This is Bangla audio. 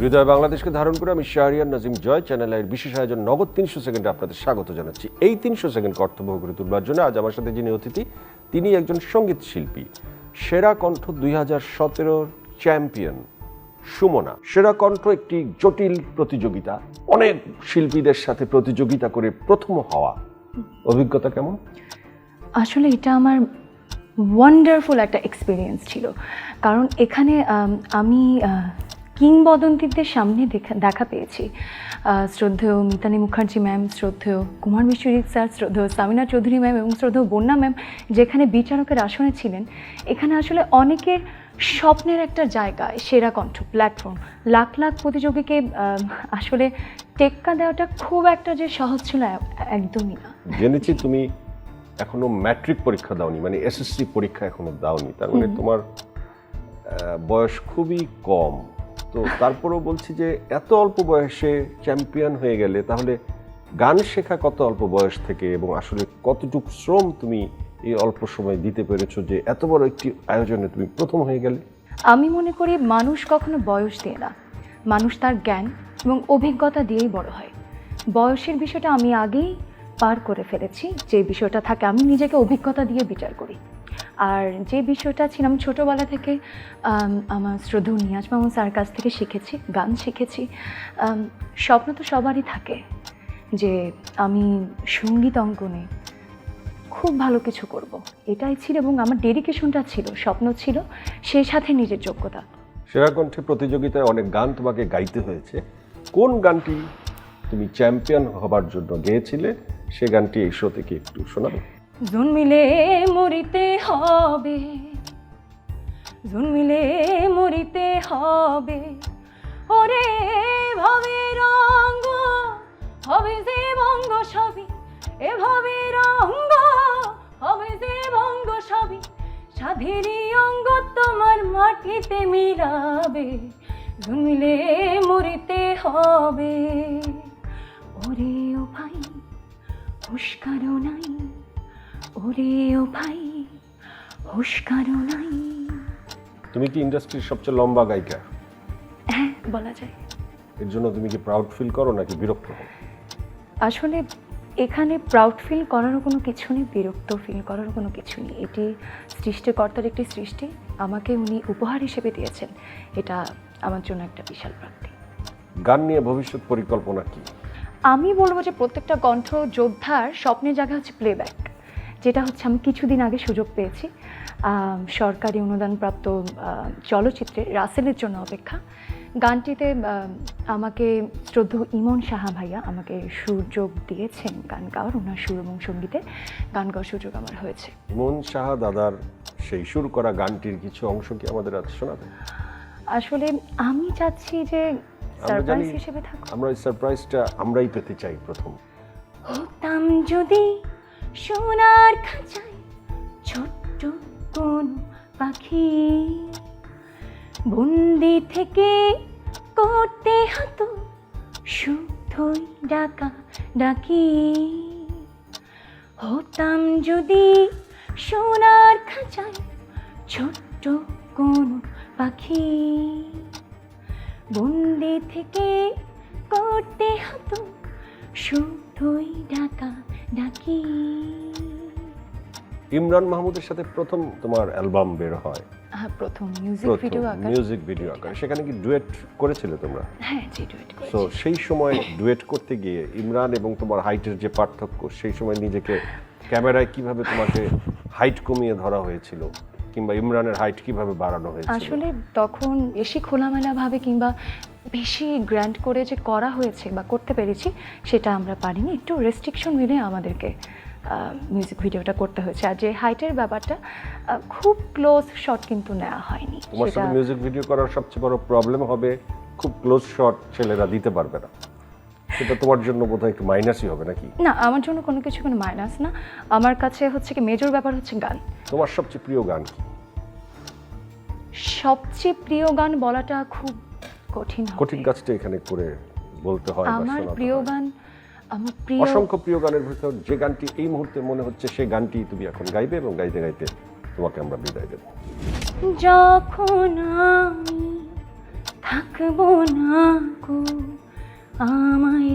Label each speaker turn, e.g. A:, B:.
A: হৃদয় বাংলাদেশকে ধারণ করে আমি শাহরিয়ার নাজিম জয় চ্যানেল চ্যানেলের বিশেষ আয়োজন নগদ তিনশো সেকেন্ডে আপনাদের স্বাগত জানাচ্ছি। এই তিনশো সেকেন্ড কর্তব্য করে তুলবার জন্য আজ আমার সাথে যিনি অতিথি, তিনি একজন সংগীত শিল্পী। সেরা কণ্ঠ দুই হাজার সতেরোর চ্যাম্পিয়ন সুমনা। সেরা কণ্ঠ একটি জটিল প্রতিযোগিতা। অনেক শিল্পীদের সাথে প্রতিযোগিতা করে প্রথম হওয়া। অভিজ্ঞতা কেমন?
B: আসলে এটা আমার ওয়ান্ডারফুল একটা এক্সপিরিয়েন্স ছিল। কারণ এখানে, আমি কিংবদন্তিদের সামনে দেখা দেখা পেয়েছি। শ্রদ্ধেয় মিতালি মুখার্জি ম্যাম শ্রদ্ধেয় কুমার বিশ্বজিৎ স্যার শ্রদ্ধেয় সামিনা চৌধুরী ম্যাম এবং শ্রদ্ধেয় বন্যা ম্যাম যেখানে বিচারকের আসনে ছিলেন এখানে আসলে অনেকের স্বপ্নের একটা জায়গায় সেরা কণ্ঠ প্ল্যাটফর্ম লাখ লাখ প্রতিযোগীকে আসলে টেক্কা দেওয়াটা খুব একটা যে সহজ ছিল একদমই না।
A: জেনেছি তুমি এখনও ম্যাট্রিক পরীক্ষা দাওনি মানে এসএসসি পরীক্ষা এখনও দাওনি তার মানে তোমার বয়স খুবই কম। তো তারপরেও বলছি যে এত অল্প বয়সে চ্যাম্পিয়ন হয়ে গেলে তাহলে গান শেখা কত অল্প বয়স থেকে এবং আসলে কতটুকু শ্রম তুমি এই অল্প সময় দিতে পেরেছ যে এত বড় একটি আয়োজনে তুমি প্রথম হয়ে গেলে?
B: আমি মনে করি মানুষ কখনো বয়স দিয়ে না। মানুষ তার জ্ঞান এবং অভিজ্ঞতা দিয়েই বড় হয়। বয়সের বিষয়টা আমি আগেই পার করে ফেলেছি। যে বিষয়টা থাকে আমি নিজেকে অভিজ্ঞতা দিয়ে বিচার করি। আর যে বিষয়টা ছিলাম ছোটোবেলা থেকে আমার শ্রদ্ধেয় নিয়াজ মামুন স্যার কাছ থেকে শিখেছি, গান শিখেছি। স্বপ্ন তো সবারই থাকে যে আমি সংগীত অঙ্কনে খুব ভালো কিছু করব। এটাই ছিল এবং আমার ডেডিকেশনটা ছিল, স্বপ্ন ছিল সেই সাথে নিজের যোগ্যতা।
A: সেরা কণ্ঠে প্রতিযোগিতায় অনেক গান তোমাকে গাইতে হয়েছে। কোন গানটি তুমি চ্যাম্পিয়ন হবার জন্য গেয়েছিলে? সে গানটি এই শো থেকে একটু শোনাবে?
B: জন্মিলে মরিতে হবে। জন্মিলে মরিতে হবে। ওরে ভাবে রঙ্গ, হবে যে বঙ্গ সবই। এভাবে রঙ্গ, হবে যে বঙ্গ সবই। সাধেরই অঙ্গ তোমার মাটিতে মিলাবে। জন্মিলে মরিতে হবে। ওরে ও ভাই হুস্কারও নাই। ওরে ও ভাই হুস্কারও নাই।
A: তুমি কি ইন্ডাস্ট্রির সবচেয়ে লম্বা গায়িকা?
B: হ্যাঁ বলা যায়।
A: এর জন্য তুমি কি প্রাউড ফিল করো নাকি বিরক্ত হও?
B: আসলে এখানে প্রাউড ফিল করারও কোনো কিছু নেই বিরক্ত ফিল করারও কোনো কিছু নেই। এটি সৃষ্টিকর্তার একটি সৃষ্টি আমাকে উনি উপহার হিসেবে দিয়েছেন। এটা আমার জন্য একটা বিশাল প্রাপ্তি।
A: গান নিয়ে ভবিষ্যৎ পরিকল্পনা কি?
B: আমি বলব যে প্রত্যেকটা কণ্ঠ যোদ্ধার স্বপ্নের জায়গা হচ্ছে প্লেব্যাক যেটা হচ্ছে আমি কিছুদিন আগে সুযোগ পেয়েছি সরকারি অনুদানপ্রাপ্ত চলচ্চিত্রে রাসেলের জন্য অপেক্ষা। গানটিতে আমাকে শ্রদ্ধ ইমন সাহা ভাইয়া আমাকে সুযোগ দিয়েছেন গান গাওয়ার ওনার সুর এবং সঙ্গীতে গান গাওয়ার সুযোগ আমার হয়েছে।
A: ইমন সাহা দাদার সেই সুর করা গানটির কিছু অংশ কি আমাদের আজ শোনাবে
B: আসলে আমি চাচ্ছি যে সারপ্রাইজ হিসেবে থাকুক।
A: আমরা সারপ্রাইজটা আমরাই পেতে চাই প্রথম।
B: হতাম যদি সোনার খাঁচায় ছোট্ট কোন পাখি? বন্দি থেকে করতে হতো শুধুই ডাকা ডাকি। হতাম যদি সোনার খাঁচায় ছোট্ট কোন পাখি? বন্দি থেকে করতে হতো শুধুই ডাকা ডাকি।
A: ইমরান মাহমুদের সাথে প্রথম তোমার অ্যালবাম বের হয়।
B: হ্যাঁ প্রথম মিউজিক ভিডিও আঁকা।
A: মিউজিক ভিডিও আকার সেখানে কি ডুয়েট করেছিলে তোমরা?
B: হ্যাঁ জি ডুয়েট করেছি।
A: সেই সময় ডুয়েট করতে গিয়ে ইমরান এবং তোমার হাইটের যে পার্থক্য সেই সময় নিজেকে ক্যামেরায় কীভাবে তোমাকে হাইট কমিয়ে ধরা হয়েছিল কিংবা ইমরানের হাইট কীভাবে বাড়ানো হয়েছিল?
B: আসলে তখন বেশি খোলামেলাভাবে কিংবা বেশি গ্র্যান্ড করে যে করা হয়েছে বা করতে পেরেছি সেটা আমরা পারিনি। একটু রেস্ট্রিকশন মিলে আমাদেরকে মিউজিক ভিডিওটা করতে হয়েছে। আর যে হাইটের ব্যাপারটা খুব ক্লোজ শট কিন্তু নেওয়া হয়নি।
A: তোমার সাথে মিউজিক ভিডিও করার সবচেয়ে বড় প্রবলেম হবে খুব ক্লোজ শট ছেলেরা দিতে পারবে না। সেটা তোমার জন্য বোধহয় একটু মাইনাসই হবে নাকি?
B: না আমার জন্য কোনো কিছু কোনো মাইনাস না। আমার কাছে হচ্ছে কি মেজর ব্যাপার হচ্ছে গান।
A: তোমার সবচেয়ে প্রিয় গান কি?
B: সবচেয়ে প্রিয় গান বলাটা খুব কঠিন
A: কঠিন কাজটা এখানে করে বলতে হয়
B: আমার প্রিয় গান
A: অসংখ্য প্রিয় গানের ভিতর যে গানটি এই মুহূর্তে মনে হচ্ছে সেই গানটি তুমি এখন গাইবে এবং গাইতে গাইতে তোমাকে আমরা বিদায় দেবো।
B: যখন আমি থাকব না গো আমায়